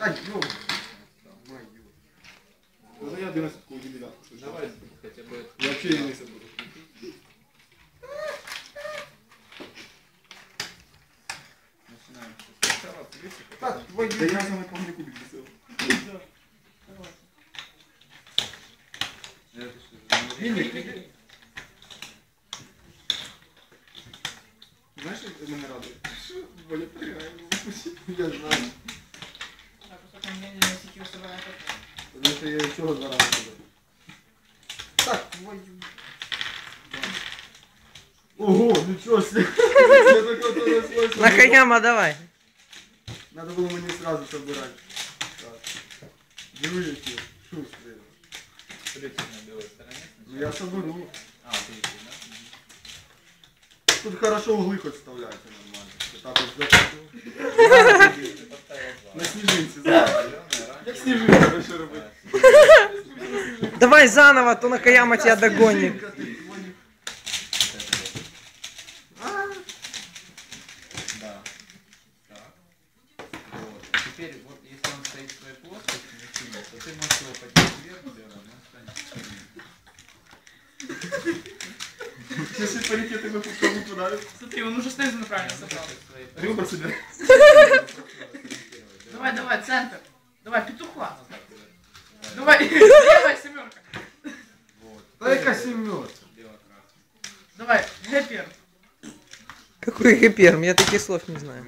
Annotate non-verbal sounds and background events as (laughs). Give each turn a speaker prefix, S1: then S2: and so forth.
S1: Ай, ё. Мою. Ну я 11 ку девятку.
S2: Давай хотя бы...
S1: Я вообще не буду.
S2: Начинаем
S1: Так, твой Да я самый помню кубик писал.
S2: потом...
S1: Знаешь? Що Боля програє. Я знаю.
S3: Так, просто у меня не засекил собой на тот.
S1: Тому що я всього два рази туди. Так, твою. Ого, нічого себе. Я такого то не слышал. (laughs)
S4: Накаяма, давай.
S1: Надо было мне сразу собирать. Так. Дивіться, шустрый.
S2: Плюсик на белой стороне
S1: Ну я
S2: сначала.
S1: соберу.
S2: А, плюсик, да?
S1: Тут хорошо углы хоть вставляйте нормально. Вот так вот
S2: Ты поставил два. (laughs)
S1: На снежинці. знаєш.
S2: Зеленый,
S1: Як
S2: оранжевый.
S1: сніжинка ви що робити?
S4: Давай заново, а то Накаяма тебя догонит.
S1: Сніжинка ти, твою.
S2: Да. Так. Вот. Теперь вот если он стоит в своей плоскости, не сильно, то ты можешь его поднять вверх, белым, он станет сильным.
S1: Сейчас и парики тебе по кому подают.
S3: Смотри, он уже снизу правильно собрал.
S2: Свои
S1: Ребра себе. (laughs)
S3: Давай, центр. Давай, петуха. Давай, (laughs) давай, семерка.
S1: Сімерка?
S2: Бело-красный.
S3: Давай, гепер.
S4: Какой гиперм, я таких слов не знаю.